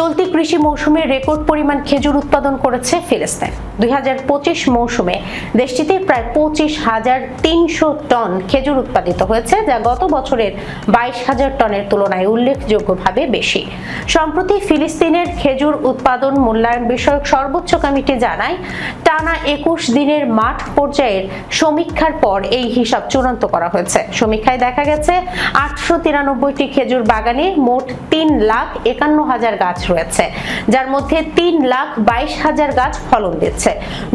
চলতি কৃষি মৌসুমে রেকর্ড পরিমাণ খেজুর উৎপাদন করেছে ফিলিস্তিন। দুই মৌসুমে দেশটিতে প্রায় পঁচিশ হাজার তিনশো টন খেজুর উৎপাদিত হয়েছে, যা গত বছরের বাইশ হাজার টনের তুলনায় উল্লেখযোগ্যভাবে বেশি। সম্প্রতি ফিলিস্তিনের খেজুর উৎপাদন মূল্যায়ন বিষয়ক সর্বোচ্চ কমিটি জানায়, টানা একুশ দিনের মাঠ পর্যায়ের সমীক্ষার পর এই হিসাব চূড়ান্ত করা হয়েছে। সমীক্ষায় দেখা গেছে, আটশো তিরানব্বইটি খেজুর বাগানে মোট তিন লাখ একান্ন হাজার গাছ রয়েছে যার মধ্যে তিন লাখ বাইশ হাজার গাছ ফলন দিচ্ছে।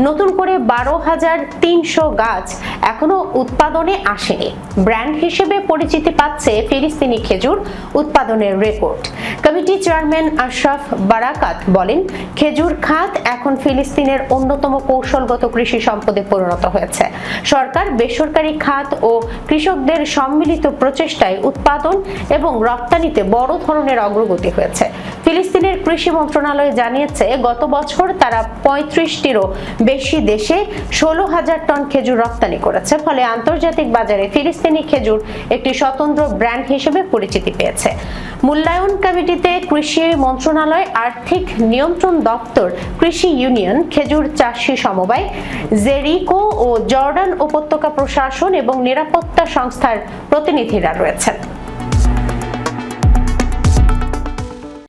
নতুন করে বারো হাজার তিনশো গাছ এখনও উৎপাদনে আসেনি। ব্র্যান্ড হিসেবে পরিচিতি পাচ্ছে ফিলিস্তিনি খেজুর উৎপাদনের রেকর্ড কমিটি চেয়ারম্যান আশরাফ বারাকাত বলেন, খেজুর খাত এখন ফিলিস্তিনের অন্যতম কৌশলগত কৃষি সম্পদে পরিণত হয়েছে। সরকার বেসরকারি খাত ও কৃষকদের সম্মিলিত প্রচেষ্টায় উৎপাদন এবং রপ্তানিতে বড় ধরনের অগ্রগতি হয়েছে। ফিলিস্তিনের কৃষি মন্ত্রণালয় জানিয়েছে, গত বছর তারা পঁয়ত্রিশটিরও বেশি দেশে ষোলো হাজার টন খেজুর রপ্তানি করেছে। ফলে আন্তর্জাতিক বাজারে ফিলিস্তিনি খেজুর একটি স্বতন্ত্র ব্র্যান্ড হিসেবে পরিচিতি পেয়েছে। মূল্যায়ন কমিটিতে কৃষি মন্ত্রণালয়, আর্থিক নিয়ন্ত্রণ দপ্তর, কৃষি ইউনিয়ন, খেজুর চাষি সমবায়, জেরিকো ও জর্ডান উপত্যকা প্রশাসন এবং নিরাপত্তা সংস্থার প্রতিনিধিরা রয়েছেন।